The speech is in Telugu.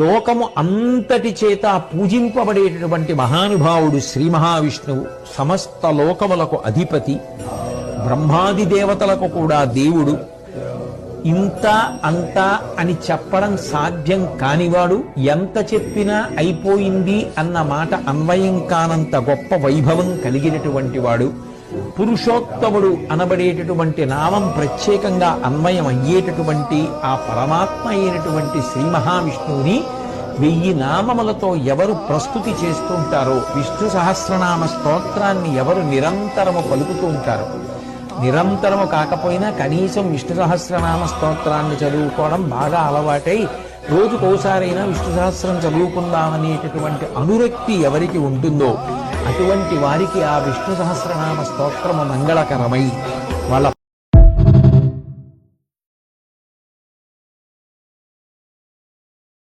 లోకము అంతటి చేత పూజింపబడేటటువంటి మహానుభావుడు శ్రీ మహావిష్ణువు సమస్త లోకములకు అధిపతి బ్రహ్మాది దేవతలకు కూడా దేవుడు. ఇంత అంత అని చెప్పడం సాధ్యం కానివాడు ఎంత చెప్పినా అయిపోయింది అన్న మాట అన్వయం కానంత గొప్ప వైభవం కలిగినటువంటి వాడు. పురుషోత్తముడు అనబడేటటువంటి నామం ప్రత్యేకంగా అన్వయం అయ్యేటటువంటి ఆ పరమాత్మ అయినటువంటి శ్రీ మహావిష్ణువుని వెయ్యి నామములతో ఎవరు ప్రస్తుతి చేస్తూ ఉంటారో విష్ణు సహస్రనామ స్తోత్రాన్ని ఎవరు నిరంతరము పలుకుతూ ఉంటారో. నిరంతరము కాకపోయినా కనీసం విష్ణు సహస్రనామ స్తోత్రాన్ని చదువుకోవడం బాగా అలవాటై రోజుకోసారైనా విష్ణు సహస్రం చదువుకుందామనేటటువంటి అనురక్తి ఎవరికి ఉంటుందో అటువంటి వారికి ఆ విష్ణు సహస్రనామ స్తోత్రము మంగళకరమై వాళ్ళ